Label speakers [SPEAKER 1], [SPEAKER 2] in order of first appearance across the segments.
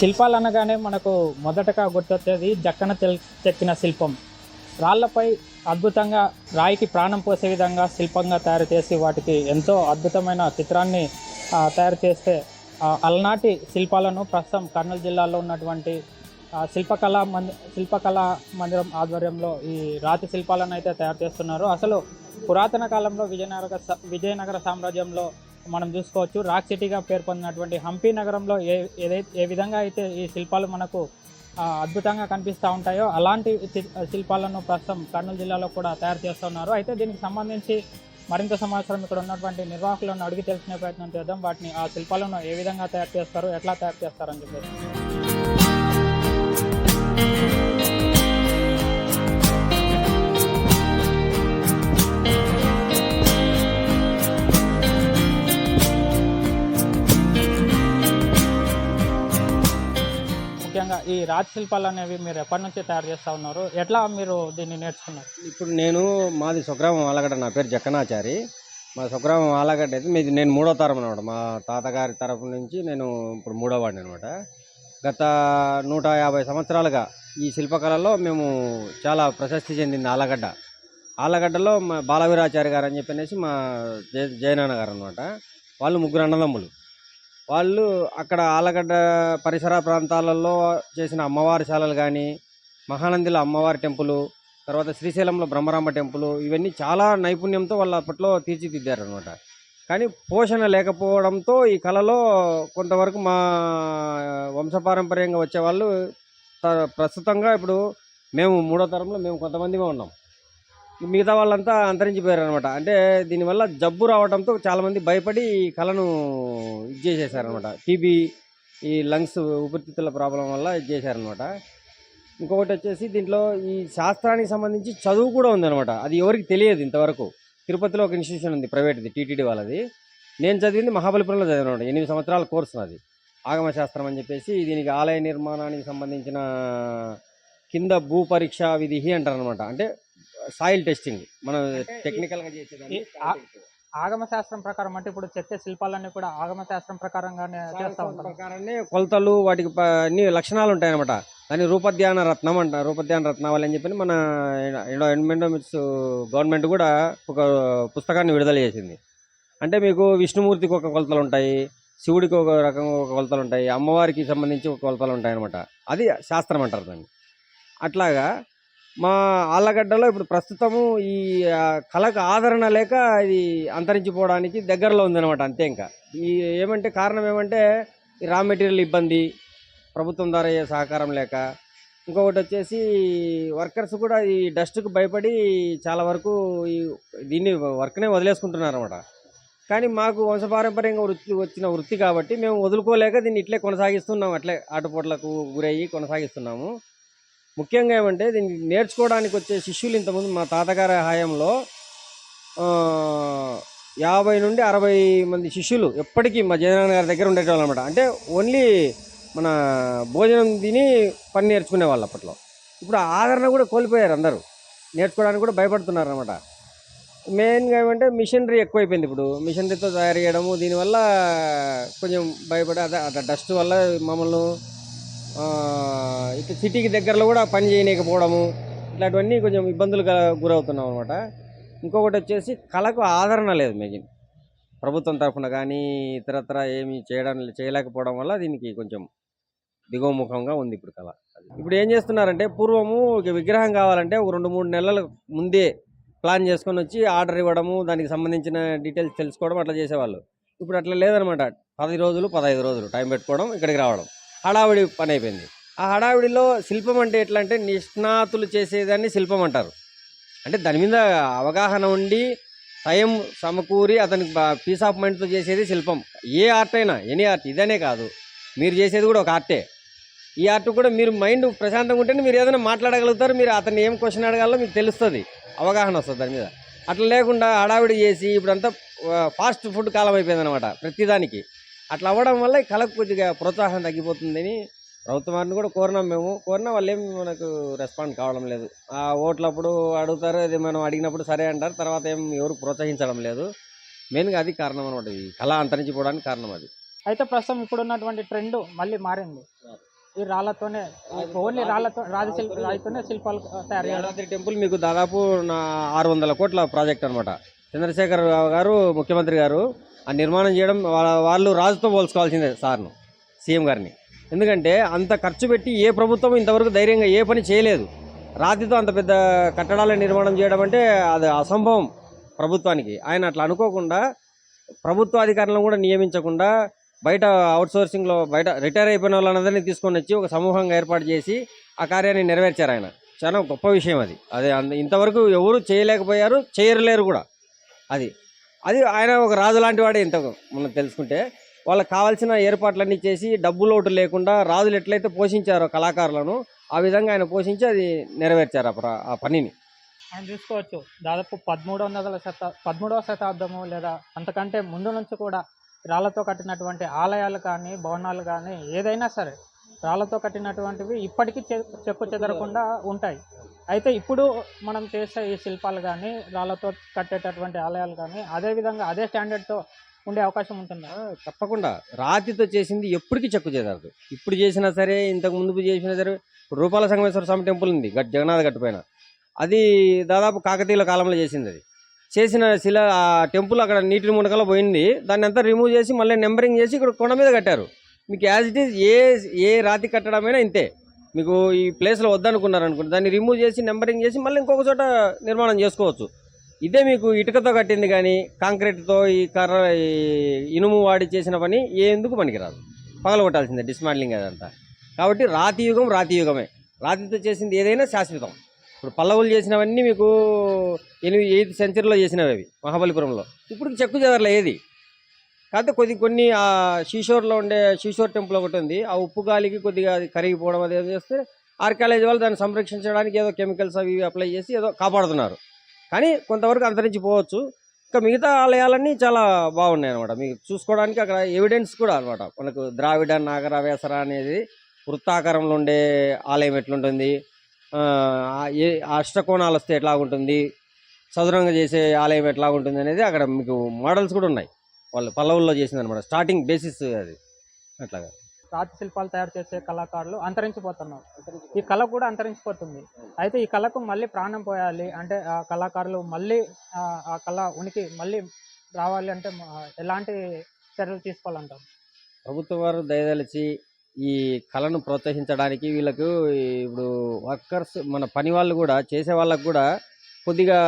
[SPEAKER 1] శిల్పాలు అనగానే మనకు మొదటగా గుర్తొచ్చేది జక్కన తెల్- చెక్కిన శిల్పం. రాళ్ళపై అద్భుతంగా రాయికి ప్రాణం పోసే విధంగా శిల్పంగా తయారు చేసి వాటికి ఎంతో అద్భుతమైన చిత్రాన్ని తయారు చేస్తే అలనాటి శిల్పాలను ప్రస్తుతం కర్నూలు జిల్లాలో ఉన్నటువంటి శిల్పకళా మంది శిల్పకళా మందిరం ఆధ్వర్యంలో ఈ రాతి శిల్పాలను అయితే తయారు చేస్తున్నారు. అసలు పురాతన కాలంలో విజయనగర విజయనగర సామ్రాజ్యంలో మనం చూసుకోవచ్చు. రాక్ సిటీగా పేర్కొన్నటువంటి హంపి నగరంలో ఏ ఏదైతే ఏ విధంగా అయితే ఈ శిల్పాలు మనకు అద్భుతంగా కనిపిస్తూ ఉంటాయో అలాంటి శిల్పాలను ప్రస్తుతం కర్నూలు జిల్లాలో కూడా తయారు చేస్తున్నారు. అయితే దీనికి సంబంధించి మరింత సమాచారం ఇక్కడ ఉన్నటువంటి నిర్వాహకులను అడిగి తెలుసుకునే ప్రయత్నం చేద్దాం. వాటిని ఆ శిల్పాలను ఏ విధంగా తయారు చేస్తారు ఎట్లా తయారు చేస్తారని చెప్పేసి. రాతి శిల్పాలు అనేవి మీరు ఎప్పటి నుంచి తయారు చేస్తూ ఉన్నారు? ఎట్లా మీరు దీన్ని నేర్చుకున్నారు?
[SPEAKER 2] ఇప్పుడు నేను మాది స్వగ్రామం ఆలగడ్డ నా పేరు జక్కనాచారి. మా స్వగ్రామం ఆలగడ్డ అయితే మీది నేను మూడో తరం అనమాట మా తాతగారి తరపు నుంచి నేను ఇప్పుడు మూడో వాడిని అనమాట గత నూట యాభై సంవత్సరాలుగా ఈ శిల్పకళలో మేము చాలా ప్రశస్తి చెందింది ఆలగడ్డ. ఆలగడ్డలో మా బాలవీరాచారి గారు అని చెప్పనేసి మా జయ జయనాన్న గారు అనమాట వాళ్ళు ముగ్గురు అన్నదమ్ములు. వాళ్ళు అక్కడ ఆలగడ్డ పరిసర ప్రాంతాలలో చేసిన అమ్మవారి శాలలు కానీ మహానందిలో అమ్మవారి టెంపులు తర్వాత శ్రీశైలంలో బ్రహ్మరామ టెంపుల్ ఇవన్నీ చాలా నైపుణ్యంతో వాళ్ళు అప్పట్లో తీర్చిదిద్దారనమాట కానీ పోషణ లేకపోవడంతో ఈ కళలో కొంతవరకు మా వంశపారంపర్యంగా వచ్చేవాళ్ళు త- ప్రస్తుతంగా ఇప్పుడు మేము మూడో తరంలో మేము కొంతమందిమే ఉన్నాం. మిగతా వాళ్ళంతా అంతరించిపోయారు అనమాట అంటే దీనివల్ల జబ్బు రావడంతో చాలామంది భయపడి ఈ కళను ఇది చేసేసారనమాట టీబీ ఈ లంగ్స్ ఊపిరితిత్తుల ప్రాబ్లం వల్ల ఇది చేశారనమాట ఇంకొకటి వచ్చేసి దీంట్లో ఈ శాస్త్రానికి సంబంధించి చదువు కూడా ఉందనమాట అది ఎవరికి తెలియదు ఇంతవరకు. తిరుపతిలో ఒక ఇన్స్టిట్యూషన్ ఉంది ప్రైవేట్ది టీటీడీ వాళ్ళది. నేను చదివింది మహాబలిపురంలో చదివినమాట. ఎనిమిది సంవత్సరాల కోర్సు నాది. ఆగమ శాస్త్రం అని చెప్పేసి దీనికి ఆలయ నిర్మాణానికి సంబంధించిన కింద భూ పరీక్ష విధి అంటారనమాట అంటే సాయిల్ టెస్టింగ్. మనం టెక్నికల్గా చేసేదాన్ని
[SPEAKER 1] ఆగమ శాస్త్రం ప్రకారం అంటే ఇప్పుడు చెక్కే శిల్పాలన్నీ కూడా ఆగమ శాస్త్రం ప్రకారంగానే చేస్తూ ఉంటారు.
[SPEAKER 2] ప్రకారాన్ని కొలతలు వాటికి అన్ని లక్షణాలు ఉంటాయి అనమాట దాన్ని రూపధ్యాన రత్నం అంట రూపధ్యాన రత్నావళి అని చెప్పి మన ఎన్విరాన్మెంట్స్ గవర్నమెంట్ కూడా ఒక పుస్తకాన్ని విడుదల చేసింది. అంటే మీకు విష్ణుమూర్తికి ఒక కొలతలు ఉంటాయి శివుడికి ఒక రకంగా ఒక కొలతలు ఉంటాయి అమ్మవారికి సంబంధించి ఒక కొలతలు ఉంటాయి అనమాట అది శాస్త్రం అంటారు దాన్ని. అట్లాగా మా ఆళ్ళగడ్డలో ఇప్పుడు ప్రస్తుతము ఈ కళకు ఆదరణ లేక ఇది అంతరించిపోవడానికి దగ్గరలో ఉందన్నమాట అంతే ఇంకా. ఈ ఏమంటే కారణం ఏమంటే ఈ రా మెటీరియల్ ఇబ్బంది ప్రభుత్వం ద్వారా అయ్యే సహకారం లేక. ఇంకొకటి వచ్చేసి వర్కర్స్ కూడా ఈ డస్ట్కు భయపడి చాలా వరకు ఈ దీన్ని వర్క్నే వదిలేసుకుంటున్నారు అనమాట కానీ మాకు వంశపారంపర్యంగా వృత్తి వచ్చిన వృత్తి కాబట్టి మేము వదులుకోలేక దీన్ని ఇట్లే కొనసాగిస్తున్నాం. అట్లే ఆటపోట్లకు గురయ్యి కొనసాగిస్తున్నాము. ముఖ్యంగా ఏమంటే దీన్ని నేర్చుకోవడానికి వచ్చే శిష్యులు ఇంతకుముందు మా తాతగారి హయాంలో యాభై నుండి అరవై మంది శిష్యులు ఎప్పటికీ మా జయనారాయణ గారి దగ్గర ఉండేటవాళ్ళు అనమాట అంటే ఓన్లీ మన భోజనం తిని పని నేర్చుకునే వాళ్ళు అప్పట్లో. ఇప్పుడు ఆదరణ కూడా కోల్పోయారు అందరూ. నేర్చుకోవడానికి కూడా భయపడుతున్నారు అనమాట మెయిన్గా ఏమంటే మిషనరీ ఎక్కువైపోయింది ఇప్పుడు. మిషనరీతో తయారు చేయడము దీనివల్ల కొంచెం భయపడి అదే అదే డస్ట్ వల్ల మమ్మల్ని ఇటు సిటీకి దగ్గరలో కూడా పని చేయలేకపోవడము ఇట్లాంటివన్నీ కొంచెం ఇబ్బందులు గురవుతున్నాం అనమాట ఇంకొకటి వచ్చేసి కళకు ఆదరణ లేదు మెయిన్. ప్రభుత్వం తరఫున కానీ ఇతరత్ర ఏమి చేయడం చేయలేకపోవడం వల్ల దీనికి కొంచెం దిగువముఖంగా ఉంది ఇప్పుడు కళ. ఇప్పుడు ఏం చేస్తున్నారంటే పూర్వము ఒక విగ్రహం కావాలంటే ఒక రెండు మూడు నెలల ముందే ప్లాన్ చేసుకొని వచ్చి ఆర్డర్ ఇవ్వడము దానికి సంబంధించిన డీటెయిల్స్ తెలుసుకోవడం అట్లా చేసేవాళ్ళు. ఇప్పుడు అట్లా లేదనమాట పది రోజులు పదహైదు రోజులు టైం పెట్టుకోవడం ఇక్కడికి రావడం. హడావిడి పని అయిపోయింది ఆ హడావిడిలో శిల్పం అంటే ఎట్లా అంటే నిష్ణాతులు చేసేదాన్ని శిల్పం అంటారు. అంటే దాని మీద అవగాహన ఉండి టైం సమకూరి అతనికి పీస్ ఆఫ్ మైండ్తో చేసేది శిల్పం. ఏ ఆర్ట్ అయినా ఎనీ ఆర్ట్ ఇదనే కాదు. మీరు చేసేది కూడా ఒక ఆర్టే. ఈ ఆర్ట్ కూడా మీరు మైండ్ ప్రశాంతంగా ఉంటేనే మీరు ఏదైనా మాట్లాడగలుగుతారు మీరు అతన్ని ఏం క్వశ్చన్ అడగాలో మీకు తెలుస్తుంది. అవగాహన వస్తుంది దాని మీద. అట్లా లేకుండా హడావిడి చేసి ఇప్పుడంతా ఫాస్ట్ ఫుడ్ కాలం అయిపోయింది అనమాట ప్రతిదానికి. అట్లా అవ్వడం వల్ల ఈ కళకు కొద్దిగా ప్రోత్సాహం తగ్గిపోతుందని ప్రభుత్వాన్ని కూడా కోరినాం మేము. కోరినా వాళ్ళు ఏం మనకు రెస్పాండ్ కావడం లేదు. ఆ ఓట్లప్పుడు అడుగుతారు అది మనం అడిగినప్పుడు సరే అంటారు తర్వాత ఏం ఎవరు ప్రోత్సహించడం లేదు. మెయిన్గా అది కారణం అనమాట ఈ కళ అంతరించిపోవడానికి కారణం అది.
[SPEAKER 1] అయితే ప్రస్తుతం ఇప్పుడు ఉన్నటువంటి ట్రెండ్ మళ్ళీ మారింది. ఈ రాళ్ళతోనే ఓన్లీ రాళ్ళతో రాతి శిల్ప రాయితోనే శిల్పాలు తయారు
[SPEAKER 2] టెంపుల్ మీకు దాదాపు నా ఆరు వందల కోట్ల ప్రాజెక్ట్ అనమాట చంద్రశేఖర్ రావు గారు ముఖ్యమంత్రి గారు ఆ నిర్మాణం చేయడం వాళ్ళ- వాళ్ళు రాజుతో పోల్చుకోవాల్సిందే సార్ను సీఎం గారిని. ఎందుకంటే అంత ఖర్చు పెట్టి ఏ ప్రభుత్వం ఇంతవరకు ధైర్యంగా ఏ పని చేయలేదు. రాతితో అంత పెద్ద కట్టడాల నిర్మాణం చేయడం అంటే అది అసంభవం ప్రభుత్వానికి. ఆయన అట్లా అనుకోకుండా ప్రభుత్వ అధికారులను కూడా నియమించకుండా బయట అవుట్సోర్సింగ్లో బయట రిటైర్ అయిపోయిన వాళ్ళందరినీ తీసుకొని వచ్చి ఒక సమూహంగా ఏర్పాటు చేసి ఆ కార్యాన్ని నెరవేర్చారు ఆయన. చాలా గొప్ప విషయం అది. అదే అంద- ఇంతవరకు ఎవరు చేయలేకపోయారు చేయలేరు కూడా. అది. అది ఆయన ఒక రాజు లాంటి వాడే ఇంత మనం తెలుసుకుంటే. వాళ్ళకి కావాల్సిన ఏర్పాట్లన్నీ చేసి డబ్బు లోటు లేకుండా రాజులు ఎట్లయితే పోషించారో కళాకారులను ఆ విధంగా ఆయన పోషించి అది నెరవేర్చారు ఆ ప్ర- ఆ పనిని.
[SPEAKER 1] మనం చూసుకోవచ్చు. దాదాపు పదమూడు వందల శత పదమూడవ శతాబ్దము లేదా అంతకంటే ముందు నుంచి కూడా రాళ్ళతో కట్టినటువంటి ఆలయాలు కానీ భవనాలు కానీ ఏదైనా సరే రాళ్ళతో కట్టినటువంటివి ఇప్పటికీ చె- చెక్కు చెదరకుండా ఉంటాయి. అయితే ఇప్పుడు మనం చేసే ఈ శిల్పాలు కానీ రాళ్ళతో కట్టేటటువంటి ఆలయాలు కానీ అదే విధంగా అదే స్టాండర్డ్తో ఉండే అవకాశం ఉంటుందా?
[SPEAKER 2] తప్పకుండా. రాతితో చేసింది ఎప్పటికీ చెక్కు చేదారు ఇప్పుడు చేసినా సరే ఇంతకు ముందు చేసినా సరే రూపాల సంగమేశ్వర స్వామి టెంపుల్ ఉంది గట్ జగన్నాథ గట్టు అది దాదాపు కాకతీయుల కాలంలో చేసింది అది. చేసిన శిల ఆ టెంపుల్ అక్కడ నీటి మునకలో పోయింది. దాన్ని అంతా రిమూవ్ చేసి మళ్ళీ నెంబరింగ్ చేసి ఇక్కడ కొండ మీద కట్టారు. మీకు యాజ్ ఇట్ ఈస్ ఏ ఏ రాతి కట్టడమైనా ఇంతే. మీకు ఈ ప్లేస్లో వద్దనుకున్నారనుకోండి దాన్ని రిమూవ్ చేసి నెంబరింగ్ చేసి మళ్ళీ ఇంకొక చోట నిర్మాణం చేసుకోవచ్చు. ఇదే మీకు ఇటుకతో కట్టింది కానీ కాంక్రీట్తో ఈ కర్ర ఈ ఇనుము వాడి చేసిన పని ఏ ఎందుకు పనికిరాదు. పగలగొట్టాల్సిందే డిస్మాండ్లింగ్ అదంతా. కాబట్టి రాతి యుగం రాతి యుగమే. రాతితో చేసింది ఏదైనా శాశ్వతం. ఇప్పుడు పల్లవులు చేసినవన్నీ మీకు ఎనిమిది ఎయిత్ సెంచరీలో చేసినవి అవి మహాబలిపురంలో. ఇప్పుడు చెక్కు చెదరలే ఏది? కాకపోతే కొద్ది కొన్ని ఆ షీషోర్లో ఉండే షీషోర్ టెంపుల్ ఒకటి ఉంది. ఆ ఉప్పు గాలికి కొద్దిగా అది కరిగిపోవడం అది ఏదో చేస్తే ఆర్కాలజీ వాళ్ళు దాన్ని సంరక్షించడానికి ఏదో కెమికల్స్ అవి అప్లై చేసి ఏదో కాపాడుతున్నారు. కానీ కొంతవరకు అంతరించిపోవచ్చు ఇంకా మిగతా ఆలయాలన్నీ చాలా బాగున్నాయి అనమాట మీకు చూసుకోవడానికి అక్కడ ఎవిడెన్స్ కూడా అనమాట మనకు ద్రావిడ నాగర వేసర అనేది వృత్తాకారంలో ఉండే ఆలయం ఎట్లుంటుంది. ఏ అష్టకోణాలు వస్తే ఎట్లా ఉంటుంది చదురంగా చేసే ఆలయం ఎట్లా ఉంటుంది అనేది అక్కడ మీకు మోడల్స్ కూడా ఉన్నాయి. వాళ్ళు పల్లవుల్లో చేసింది అనమాట స్టార్టింగ్ బేసిస్ అది. అట్లాగా.
[SPEAKER 1] రాతి శిల్పాలు తయారు చేసే కళాకారులు అంతరించిపోతున్నారు. ఈ కళ కూడా అంతరించిపోతుంది. అయితే ఈ కళకు మళ్ళీ ప్రాణం పోయాలి అంటే ఆ కళాకారులు మళ్ళీ ఆ కళ ఉనికి మళ్ళీ రావాలి అంటే ఎలాంటి చర్యలు తీసుకోవాలంటారు?
[SPEAKER 2] ప్రభుత్వం వారు దయదలిచి ఈ కళను ప్రోత్సహించడానికి వీళ్ళకు ఇప్పుడు వర్కర్స్ మన పని వాళ్ళు కూడా చేసే వాళ్ళకు కూడా కొద్దిగా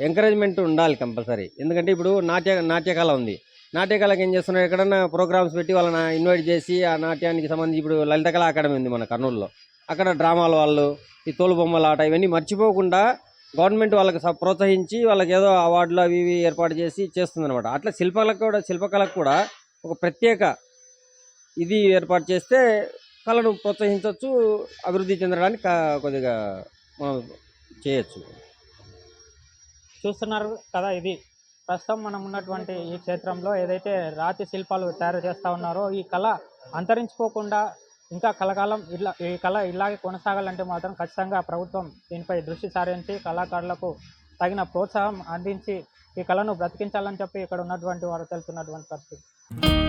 [SPEAKER 2] ఎంకరేజ్మెంట్ ఉండాలి కంపల్సరీ ఎందుకంటే ఇప్పుడు నాట్య నాట్యకళ ఉంది. నాట్యకళకి ఏం చేస్తున్నారు? ఎక్కడన్నా ప్రోగ్రామ్స్ పెట్టి వాళ్ళని ఇన్వైట్ చేసి ఆ నాట్యానికి సంబంధించి ఇప్పుడు లలిత కళా అకాడమీ ఉంది మన కర్నూలులో. అక్కడ డ్రామాల వాళ్ళు ఈ తోలుబొమ్మల ఆట ఇవన్నీ మర్చిపోకుండా గవర్నమెంట్ వాళ్ళకి స- ప్రోత్సహించి వాళ్ళకి ఏదో అవార్డులు అవి ఇవి ఏర్పాటు చేసి చేస్తుందన్నమాట. అట్లా శిల్పాలకు కూడా శిల్పకళకు కూడా ఒక ప్రత్యేక ఇది ఏర్పాటు చేస్తే కళను ప్రోత్సహించవచ్చు అభివృద్ధి చెందడానికి కొద్దిగా మనం చేయొచ్చు.
[SPEAKER 1] చూస్తున్నారు కదా ఇది. ప్రస్తుతం మనం ఉన్నటువంటి ఈ క్షేత్రంలో ఏదైతే రాతి శిల్పాలు తయారు చేస్తూ ఉన్నారో ఈ కళ అంతరించిపోకుండా ఇంకా కలకాలం ఇలా ఈ కళ ఇలాగే కొనసాగాలంటే మాత్రం ఖచ్చితంగా ప్రభుత్వం దీనిపై దృష్టి సారించి కళాకారులకు తగిన ప్రోత్సాహం అందించి ఈ కళను బ్రతికించాలని చెప్పి ఇక్కడ ఉన్నటువంటి వారు తెలుపుతున్నటువంటి పరిస్థితి.